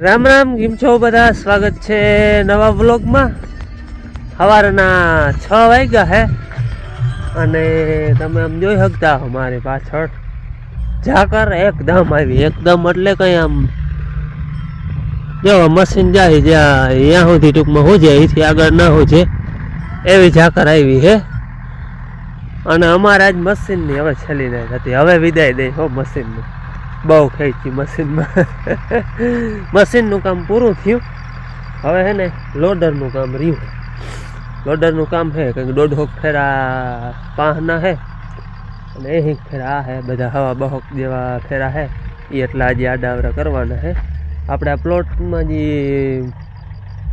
રામ રામ, કેમ છો બધા? સ્વાગત છે નવા બ્લોગમાં સવારના છ વાગ્યા હે અને તમે આમ જોઈ શકતા હો મારી પાછળ. ઝાકર એકદમ આવી, એકદમ એટલે કંઈ આમ જો મશીન જાય જ્યાં ત્યાં સુધી ટૂંકમાં હું જાય એથી આગળ ના હું છે એવી ઝાકર આવી હે. અને અમારે આજ મશીનની હવે છેલ્લી નહીં હતી. હવે વિદાય દઈ હો મશીનની બહુ ખેંચી મશીનમાં મશીનનું કામ પૂરું થયું. હવે હે ને લોડરનું કામ રહ્યું. લોડરનું કામ છે કંઈક દોઢ હોક ફેરા પાહના હે. અને એ ફેરા આ હે, બધા હવા બહોક જેવા ફેરા હે. એ એટલા આજે આડાવરા કરવાના હે. આપણે આ પ્લોટમાં જે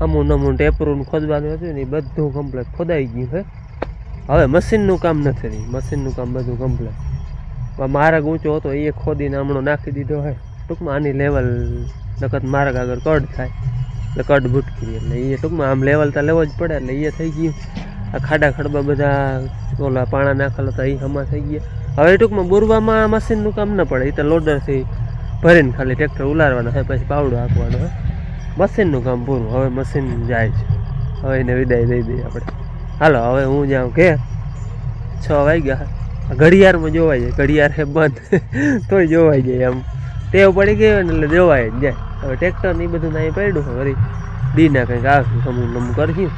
અમુક નમું ટેપરું ખોદવાનું હતું ને એ બધું કમ્પ્લેટ ખોદાઈ ગયું છે હવે મશીનનું કામ નથી રહ્યું. મશીનનું કામ બધું કમ્પ્લેટ માર્ગ ઊંચો હતો, એ ખોદીને હમણાં નાખી દીધો હોય ટૂંકમાં આની લેવલ નકદ માર્ગ આગળ કડ થાય. એટલે કડ ભૂટકી એટલે એ ટૂંકમાં આમ લેવલ તો લેવો જ પડે, એટલે એ થઈ ગયું. આ ખાડા ખડબા બધા ઓલા પાણા નાખેલા હતા એ હમા થઈ ગયા. હવે ટૂંકમાં બોરવામાં મશીનનું કામ ન પડે એ તો લોડરથી ભરીને ખાલી ટ્રેક્ટર ઉલારવાના હોય, પછી પાવડો આપવાનો હોય. મશીનનું કામ પૂરું, હવે મશીન જાય છે. હવે એને વિદાય દઈ દઈએ આપણે. હાલો, હવે હું જાઉં કે છ વાગ્યા. ઘડિયાળમાં જોવાઈ જાય ઘડિયાળ હે બંધ. તોય જોવાઈ જાય આમ ટેવ પડી ગઈ હોય ને એટલે જોવાય જ જાય. હવે ટ્રેક્ટર ને એ બધું નાઈ પડ્યું છે વળી. દીના કંઈક આવશું સમૂહ નમું કરશું.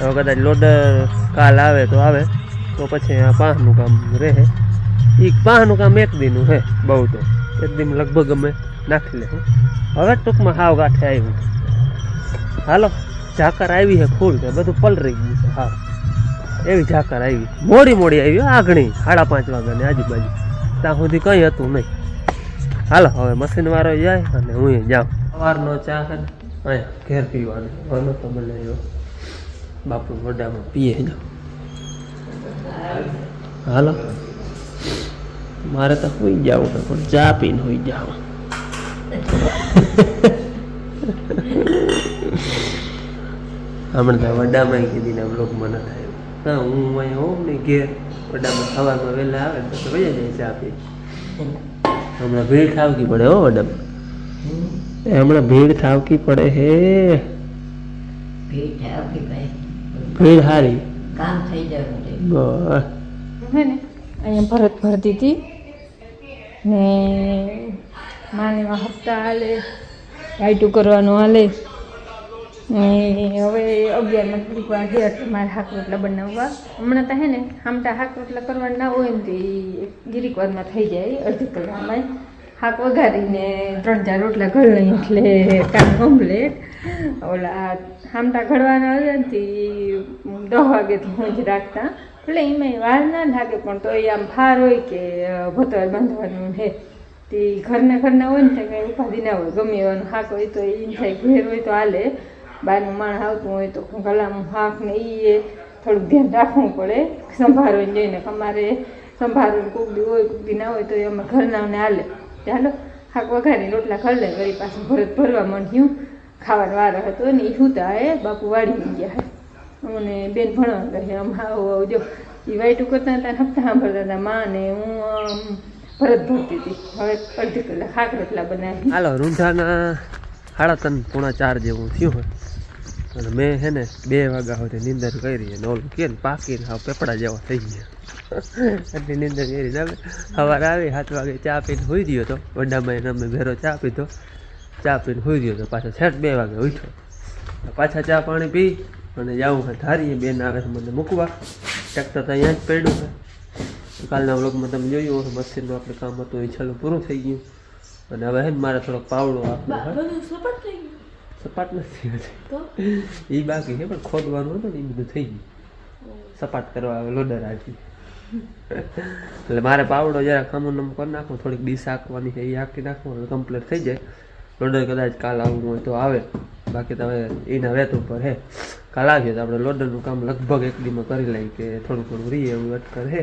હવે કદાચ લોડર કાલ આવે તો આવે. તો પછી આ પાંહનું કામ રહે. એ પાંહનું કામ એક દીનું હે, બહુ તો. એક દિન લગભગ અમે નાખી લે હવે ટૂંકમાં હાવ કાંઠે આવ્યું. હાલો, ઝાકર આવી છે ફૂલ છે બધું પલરી ગયું છે હા એવી ઝાકર આવી. મોડી મોડી આવી આગણી, સાડા પાંચ વાગ્યાની આજુબાજુ. ત્યાં સુધી કંઈ હતું નહીં. હાલો, હવે મશીન વાળો જાય અને હું જાઉં. સવારનો ચા છે અહીંયા ઘેર પીવાનો. વાનો તો એવો બાપુ મોઢામાં પીએ જાઉં હાલો. મારે તો હોઈ જવું છે, પણ ચા પીને હોઈ જાવ. હમણાં વડામાં કીધી ને બ્લોક મને થાય. હા હું અહીંયા હોઉં ને ઘેર. વડામાં સવારમાં વહેલા આવે તો વયા જાય ચા પી હમણાં ભીડ થાવકી પડે હો વડામાં. એ હમણાં ભીડ થાવકી પડે હે. ભીડ થાવકી ભાઈ ભીડ હારી. કામ થઈ બસ. હે ને? અહીંયા ભરત ભરતી હતી. ને માને હપ્તા હાલે. રાઈટું કરવાનું હાલે. હવે વાર છે એટલે મારે હાક રોટલા બનાવવા. હમણાં તો હે ને આમટા હાક રોટલા કરવાના ના હોય ને તો એ ગીરીક વારમાં થઈ જાય, અડધી કલાકમાં. હાક વઘારીને ત્રણ ચાર રોટલા ઘડી એટલે કામ ઓમલેટ. ઓલા આમટા ઘડવાના હોય ને તે દસ વાગેથી હું જ રાખતા. એટલે એમાં વાર ના લાગે, પણ તો એ આમ ફાર હોય કે ભતર બાંધવાનું છે તે ઘરના ઘરના હોય ને ત્યાં કંઈ ઉપાધિ ના હોય, ગમે એવાનું હાક હોય તો એ થાય, ઘેર હોય તો હાલે. બહારનું માણ આવતું હોય તો ગલામાં હાંક ને એ થોડુંક ધ્યાન રાખવું પડે. સંભાળવું જઈને અમારે સંભાળવું કુકડી હોય કુકડી ના હોય તો એ અમે ઘરનાને હાલે. ચાલો, હાક વઘારી રોટલા કરી લે વળી પાછું ભરત ભરવા માંડ્યું. ખાવાનો વારો હતો ને એ સુતા એ બાપુ વાળી ગયા હે. અને બેન ભણવા કહે આમ આવો જો. એ વાઈટું કરતા હતા હપ્તા સાંભળતા હતા. માં ને હું ભરત ભરતી હતી. હવે અડધી કલાક હાક રોટલા બનાવી. હાલો રૂંધાના સાડા ત્રણ પૂણા ચાર જેવું થયું હોય. અને મેં છે ને બે વાગ્યા સુધી નીંદર કરી અને ઓલું કે ને પાકીને હાવ પેપડા જેવા થઈ ગયા. એટલી નીંદર કરી આવે સવારે આવી, સાત વાગે ચા પીને હોઈ ગયો હતો વડામાં એને અમે ભેરો ચા પીધો. ચા પીને હોઈ ગયો હતો પાછો છેટ બે વાગે ઉઠ્યો. પાછા ચા પાણી પી અને જાઉં છે ધારીએ, બેન આવે મને મૂકવા. ટ્રેક્ટર તો અહીંયા જ પડ્યું છે. કાલના વ્લોગમાં તમે જોયું મશીનનું આપણે કામ હતું, એ છેલ્લું પૂરું થઈ ગયું. અને હવે હે મારે થોડોક પાવડો આપવો સપાટ નથી હજી એ બાકી છે પણ ખોદવાનું હતું ને એ બધું થઈ ગયું. સપાટ કરવા આવે લોડર આજે એટલે મારે પાવડો જરા ખામો નમ કરી નાખો થોડીક ડીશ આખવાની છે એ આંકી નાખો કમ્પ્લીટ થઈ જાય. લોડર કદાચ કાલ આવવું હોય તો આવે. બાકી તમે એના વેત ઉપર હે. કાલ આવીએ તો આપણે લોડરનું કામ લગભગ એક દીમાં કરી લઈએ કે થોડું થોડું રહીએ એવું અટકર હે.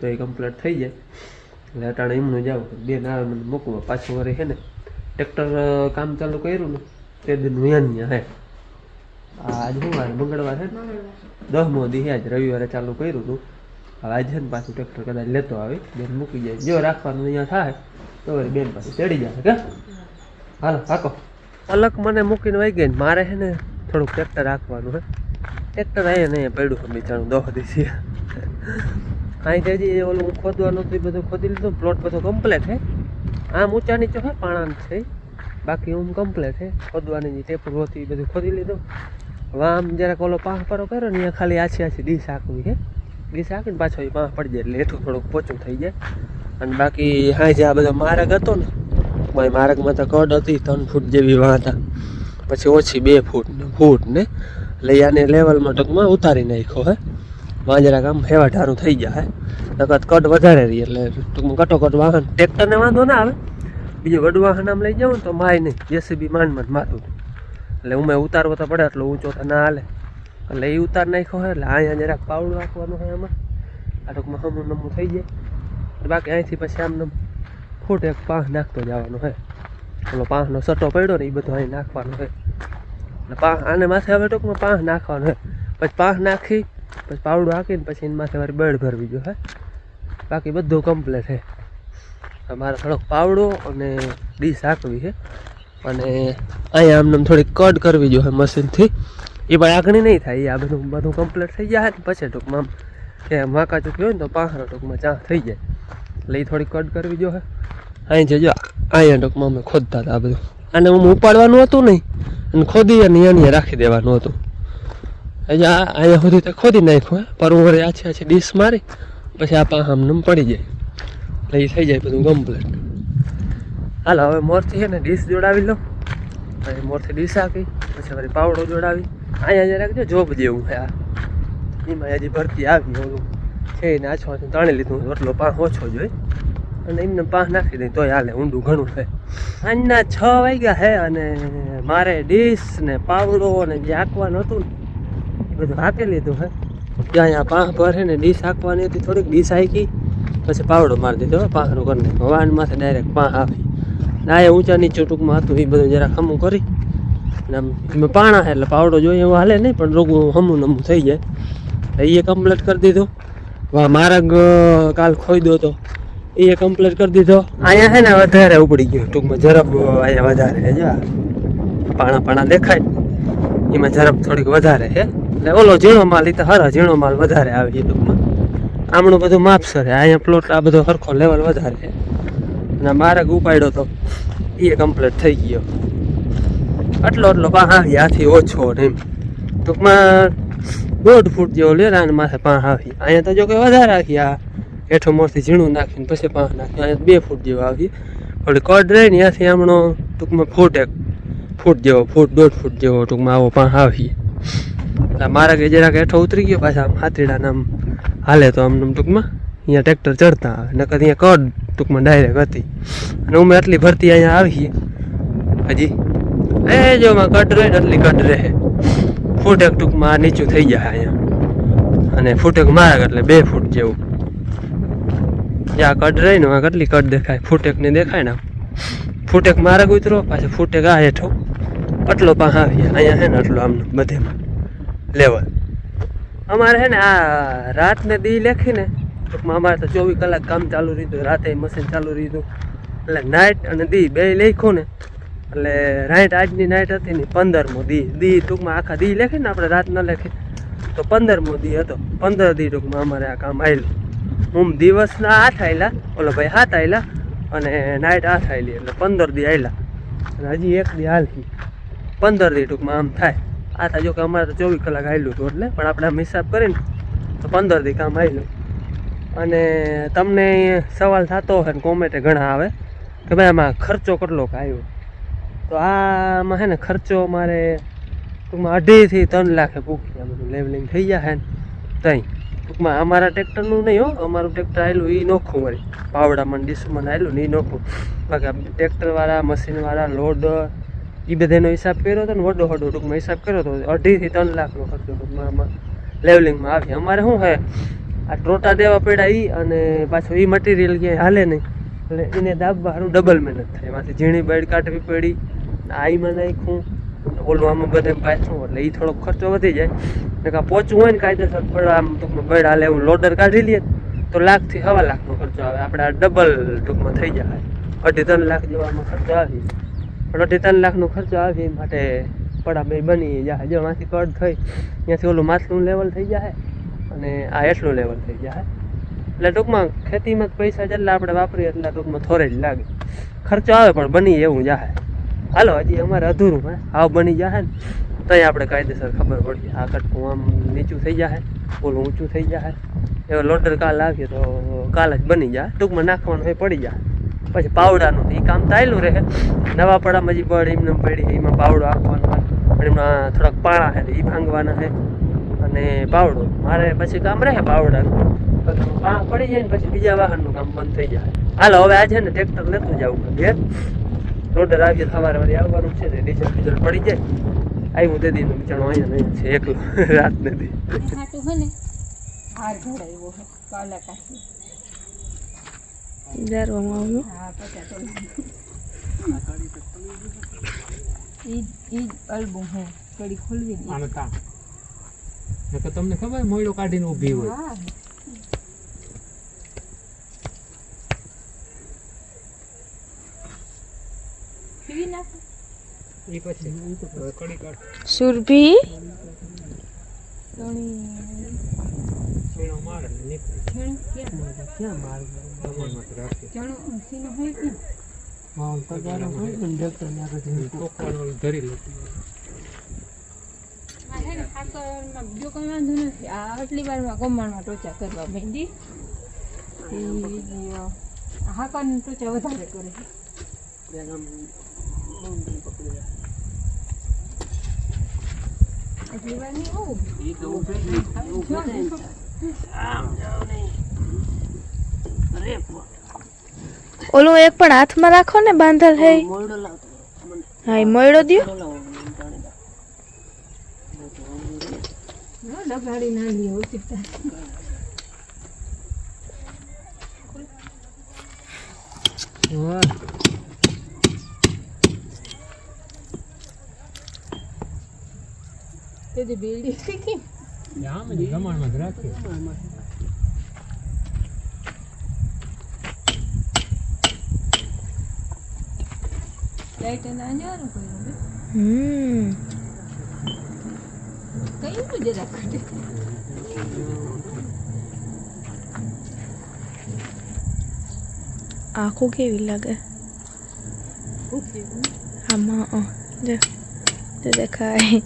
તો એ કમ્પ્લીટ થઈ જાય. એટલે અટાણે એમનું જાવ આવે. મને મૂકવા પાછું વરે છે ને ટ્રેક્ટર કામ ચાલુ કર્યું ને, તે દિન અહીંયા હે. આજ હું વાર મંગળવાર છે ને? દસમો દી આજ રવિવારે ચાલુ કર્યું હતું હવે આજે ને પાછું ટ્રેક્ટર કદાચ લેતો આવે, બેન મૂકી જાય. જો રાખવાનું અહીંયા થાય, તો વળી બેન પાછું ચડી જાય કે? હાલો, હાકો. અલગ મને મૂકીને વહી ગઈ મારે છે ને થોડુંક ટ્રેક્ટર રાખવાનું હે. ટ્રેક્ટર અહીંયા નહીં પડ્યું છે બિચારું દોહ દીધી અહીં હજી ઓલું ખોદવાનું હતું બધું ખોદી લીધું. પ્લોટ બધો કમ્પ્લેટ છે આમ ઊંચા નીચો હે પાણાન છે. બાકી ઊમ કમ્પ્લેટ છે ખોદવાની જે ટેપર હતી બધું ખોદી લીધું. હવે આમ જરાક ઓલો પાહ પરો કર્યો ને, અહીંયા ખાલી આછી આછી ડીશ આખવી છે ડીશ આખીને પાછો એ પાહ પડી જાય એટલે હેઠું થોડુંક પોચું થઈ જાય. અને બાકી હા જે આ બધો માર્ગ હતો ને, ભાઈ માર્ગમાં તો કડ હતી ત્રણ ફૂટ જેવી વાંધા. પછી ઓછી બે ફૂટ ને ફૂટ ને એટલે આને લેવલમાં ટૂંકમાં ઉતારી નાખ્યો હે. જરાક આમ હેવા ઢારું થઈ જાય નકર કટ વધારે રહી એટલે ટૂંકમાં કટોકટ વાહન ટ્રેક્ટરને વાંધો ના આવે. બીજું વડું વાહન આમ લઈ જાઉં તો માય નહીં, જેસીબી માંડ માંડ માથું એટલે ઉમે ઉતારવો તો પડે એટલે ઊંચો તો ના હાલે. એટલે એ ઉતાર નાખ્યો હોય એટલે અહીંયા જરાક પાવડું રાખવાનું હોય આમાં. આ ટૂંકમાં હમું નમું થઈ જાય. બાકી અહીંથી પછી આમ ફૂટ એક પાંખ નાખતો જવાનો હોય ઓલો પાંખનો સટ્ટો પડ્યો ને એ બધું અહીં નાખવાનો હોય એટલે પાંખ આને માથે હવે ટૂંકમાં પાંખ નાખવાનો હોય પછી પાંખ નાખી પછી પાવડું હાંકીને પછી એની માથે મારે ભરવી જોઈએ, હે? બાકી બધું કમ્પ્લીટ છે. મારે થોડોક પાવડો અને ડીશ હાંકવી છે. અને અહીંયા આમને થોડીક કટ કરવી જોઈએ મશીનથી. એ પણ આગળ નહીં થાય, એ આ બધું બધું કમ્પ્લીટ થઈ જાય પછી ટૂંકમાં આમ કે માકા ચૂકી હોય ને તો પાંખરો ટૂંકમાં ચા થઈ જાય. એટલે એ થોડી કટ કરવી જોઈએ અહીં જજો અહીંયા ટૂંકમાં અમે ખોદતા હતા આ બધું. અને હું ઉપાડવાનું હતું નહીં. અને ખોદી અને અહીંયા રાખી દેવાનું હતું. આ અહીંયા સુધી તો ખોદી નાખ્યું, હે. પર હું આછી આછી ડીશ મારી, પછી આ પાંખ આમ પડી જાય. એટલે એ થઈ જાય બધું કમ્પ્લીટ હાલો, હવે મોરથી છે ને ડીશ જોડાવી લો પછી મોરથી ડીશ આપી, પછી વળી પાવડો જોડાવી. અહીંયા જરાક રાખજો, જોબ જેવું છે આ. એમાં હજી ભરતી આવી ઓલું છે ને આછો આછું તાણી લીધું એટલો પાહ ઓછો જોઈ અને એમને પાહ નાખી દઈ, તોય હાલે, ઊંડું ઘણું છે આજના છ વાગ્યા છે અને મારે ડીશ ને પાવડો ને જે આંકવાનું હતું ને બધું હાંકી લીધું, હે. ત્યાં અહીંયા પાંખ ભરે ને ડીશ હાંકવાની હતી, થોડીક ડીશ હાંકી, પછી પાવડો મારી દીધો પાંખનું કરીને વાનમાંથી માથે ડાયરેક્ટ પાંખ આવી ને આ ઊંચા નીચે ટૂંકમાં હતું એ બધું જરા ખમું કરી. ને આમ પાણા છે એટલે પાવડો જોઈએ એવું હાલે નહીં, પણ રોગું હમું નમું થઈ જાય. એ કમ્પ્લીટ કરી દીધું. માર્ગ કાલ ખોઈ તો એ કમ્પ્લીટ કરી દીધો. અહીંયા છે ને વધારે ઉપડી ગયું, ટૂંકમાં ઝડપ અહીંયા વધારે છે પાણા પાણા દેખાય. એમાં ઝડપ થોડીક વધારે છે. એટલે ઓલો ઝીણો માલ એ તો હરા ઝીણો માલ વધારે આવે એ ટૂંકમાં. આમણું બધું માપસર છે અહીંયા પ્લોટ આ બધો સરખો લેવલ વધારે છે. અને મારે ઉપાડ્યો તો એ કમ્પ્લીટ થઈ ગયો. આટલો આટલો પાંહ આવી આથી ઓછો ને એમ. ટૂંકમાં દોઢ ફૂટ જેવો લે અને માથે પાંહ આવી અહીંયા તો જો કે વધારે આવી આ હેઠો મોરથી ઝીણું નાખીને પછી પાંહ નાખી. અહીંયા બે ફૂટ જેવો આવી ઓલી કડ રહે ને ત્યાંથી આમણો ટૂંકમાં ફૂટ એક ફૂટ જેવો, ફૂટ દોઢ ફૂટ જેવો ટૂંકમાં આવો પાંહ આવી મારા કે જરાક હેઠો ઉતરી ગયો પાછા આમ હાથીડાને આમ હાલે તો આમ ટૂંકમાં. અહીંયા ટ્રેક્ટર ચડતા આવે, નકર અહીંયા કડ ટૂંકમાં ડાયરેક્ટ હતી. અને અમે આટલી ભરતી અહીંયા આવીએ હજી. એ જો માં કટ રહે એટલી કટ રહે. ફૂટ એક ટૂંકમાં નીચું થઈ જાય અહીંયા. અને ફૂટ એક મારા એટલે બે ફૂટ જેવું. જ્યાં કટ રહી ને આ કેટલી કટ દેખાય? ફૂટેક ને દેખાય ને ફૂટેક ઉતરો, પાછો ફૂટેક આ હેઠો. આટલો પાસે આવી અહીંયા છે ને આટલો આમ બધેમાં લેવલ અમારે છે ને આ રાતને દી લેખીને ટૂંકમાં અમારે તો ચોવીસ કલાક કામ ચાલુ રહ્યું રાતે મશીન ચાલુ રહ્યું એટલે નાઇટ અને દી બે લખ્યું ને. એટલે રાઈટ આજની નાઇટ હતી ને પંદરમો દી. દી ટૂંકમાં આખા દી લખીને આપણે રાત ન લેખી. તો પંદરમો દી હતો. પંદર દી ટૂંકમાં અમારે આ કામ આવેલું હું દિવસના આઠ આવેલા ઓલો ભાઈ સાત આવેલા અને નાઇટ આઠ આવેલી એટલે પંદર દી આવેલા અને હજી એક દી હાલથી પંદર દી ટૂંકમાં આમ થાય. આ થાય જો કે અમારે તો ચોવીસ કલાક આવેલું હતું એટલે, પણ આપણે આમ હિસાબ કરીને તો પંદર દી કામ આવેલું અને તમને સવાલ થતો હોય ને કોમેન્ટે ઘણા આવે, કે ભાઈ આમાં ખર્ચો કેટલો આવ્યો તો આમાં છે ને ખર્ચો મારે ટૂંકમાં અઢીથી ત્રણ લાખે પૂકી આ બધું લેવલિંગ થઈ જાય ને ત્યાં ટૂંકમાં અમારા ટ્રેક્ટરનું નહીં હો, અમારું ટ્રેક્ટર આવેલું એ નોખું વળી. પાવડામાં ડીસમાં આવેલું ને એ નોખું. બાકી ટ્રેક્ટરવાળા, મશીનવાળા, લોડર એ બધાનો હિસાબ કર્યો હતો ને વડો હડો ટૂંકમાં હિસાબ કર્યો હતો અઢીથી ત્રણ લાખનો ખર્ચો ટૂંકમાં આમાં લેવલિંગમાં આવી. અમારે શું છે આ ટ્રોટા દેવા પડ્યા એ અને પાછું એ મટીરિયલ ક્યાંય હાલે નહીં. એટલે એને દાબવાનું ડબલ મહેનત થાય. એમાંથી ઝીણી બેડ કાઢવી પડી આઈમાં નાખ્યું. ઓલું આમાં બધે પાછું, એટલે એ થોડોક ખર્ચો વધી જાય. ને કાં પહોંચવું હોય ને કાયદેસર પણ આમ ટૂંકમાં બેડ હાલે એવું લોડર કાઢી લઈએ તો લાખથી સવા લાખનો ખર્ચો આવે. આપણે આ ડબલ ટૂંકમાં થઈ જાય. અઢી ત્રણ લાખ જેવા આમાં ખર્ચો આવી. અઢી ત્રણ લાખનો ખર્ચો આવે એ માટે પડા બે બની જાય જો માંથી કટ થઈ, ત્યાંથી ઓલું માથલું લેવલ થઈ જાય અને આ એટલું લેવલ થઈ જાય. એટલે ટૂંકમાં ખેતીમાં પૈસા જેટલા આપણે વાપરીએ એટલા ટૂંકમાં થોડે જ લાગે. ખર્ચો આવે પણ બની એવું જાય હાલો, હજી અમારે અધૂરું હે. આવ બની જાય ને. તઈ આપણે કાયદેસર ખબર પડી આ કટકું આમ નીચું થઈ જાય ઓલું ઊંચું થઈ જાય એવો લોડર કાલ આવીએ તો કાલ જ બની જાય. ટૂંકમાં નાખવાનું હોય પડી જાય. પછી પાવડાનું એ કામ ચાલ્યું રહે. નવા પડામાં જે બળ એમને પડી એમાં પાવડો આપવાનો પણ એમાં થોડાક પાણા છે એ ભાંગવાના છે. અને પાવડો. મારે પછી કામ રહે પાવડાનું. પાણા પડી જાય ને પછી બીજા વાહનનું કામ બંધ થઈ જાય. હાલો, હવે આજે ને ટ્રેક્ટર લેતું જવું ઘેર. રોડર આવીએ સવારે વાળી આવવાનું છે ને ડીઝલ બીજલ પડી જાય. આવ્યું તે દીનું બિચારો અહીંયા નહીં છે, એકલું. રાત નથી હાર ઘડાવ્યો કાલા કાકી હા આવ્યું ઈ અલ્બમ હે કડી ખોલવી તમને ખબર મોયડો કાઢીને ઊભી હોય. સુરભી? તણી મારે નીકળે ક્યાં મારું પગારો હોય ને વધારે કરે આટલી ઓલું એક પણ હાથમાં રાખો ને બાંધલ હે. હા એ મોયડો દો. લગાડી આમ જ દમણમાં લાઈટ એના અંજારું કર્યું બે હમ. કઈ તું જરા કાઢે આંખો કેવી લાગે? આમાં જો દેખાય.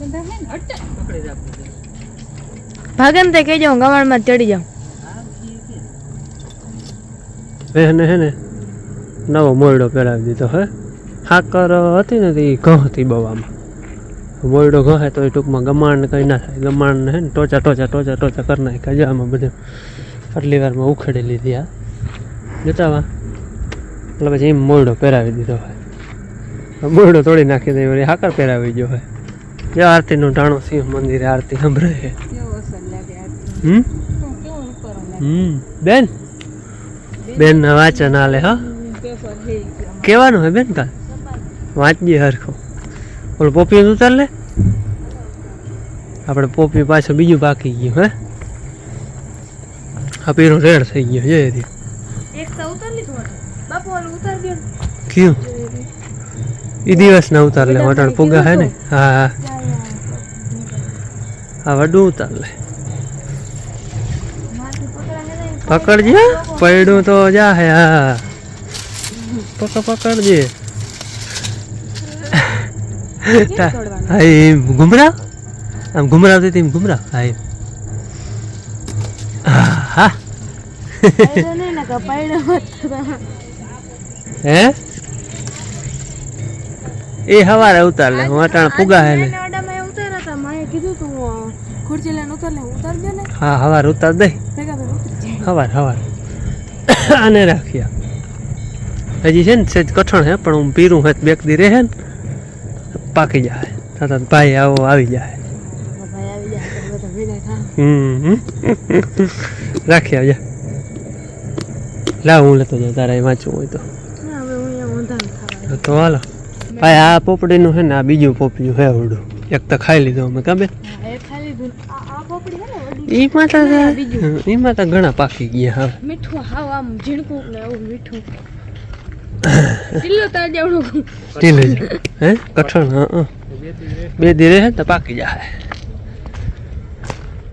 બધા હે ને હટ પકડી રાખવું છે ભાગે ને તે કહેજો જાઉં ગવાણમાં ચડી જાઉં. એને હે ને. નવો મોયડો પહેરાવી દીધો હે. હાકર હતી ને તે ઘઉં હતી બવામાં. મોયડો ઘહે તો એ ટૂંકમાં ગમાણ કંઈ ના થાય. ગમાણ હે ને ટોચા ટોચા ટોચા ટોચા કરી નાખ્યા. જો બધું આટલી વારમાં ઉખેડી લીધી આ જતાવા એટલે પછી એમ મોયડો પહેરાવી દીધો હોય તોડી નાખી દે વળી હાકર પહેરાવી ગયો હોય. જો આરતીનું ટાણું સિંહ મંદિરે આરતી સંભળાય છે. હમ? હમ. બેન? બેન ના વાંચન હાલે હા. કેવાનું હે બેન કાલ? વાંચજે હરખો. ઓલું પોપી ઉતાર લે. આપણે પોપી પાછું બીજું બાકી ગયું હે. આ પીરો રેડ થઈ ગયો જય દી એક તો ઉતાર લીધું બાપુ ઓલું ઉતાર દો કયું? ઈ દિવસ ના ઉતાર લે વટાણ પુગા હે ને? હા હા. વડું ઉતાર લે. પકડજે? પડ્યું તો જા હે હા. પક પકડજે. હા એમ ઘુમરાવ આમ ઘુમરાવતી હતી એમ ઘુમરાવ હા એમ. હા હે? એ હવારે ઉતાર લે હું અટાણ પુગા હે ને ઉતાર હતા માએ કીધું તું ખુરચી લઈને ઉતાર લે ઉતાર દે ને. હા હવાર ઉતાર દે. હવાર હવાર. આને રાખ્યા હજી છે ને સેજ કઠણ હે પણ હું પીરું હે બેક દી રહે ને પાકી જાય. તાતા ભાઈ આવો આવી જાય. રાખ્યા આવજા. લાવ હું લેતો જાઉં તારે વાંચવું હોય તો હાલો. ભાઈ આ પોપડીનું છે ને આ બીજું પોપિયું હે ઓડું એક તો ખાઈ લીધું અમે કાં એમાં એ ખાઈ લીધું. આ આ પોપડી હે ને વડી ઈમાં તો ઘણા પાકી ગયા હા મીઠું હાવ આમ ઝીણકું ને એવું મીઠું. હે? કઠણ. બે ધીરે હે તો પાકી જાય.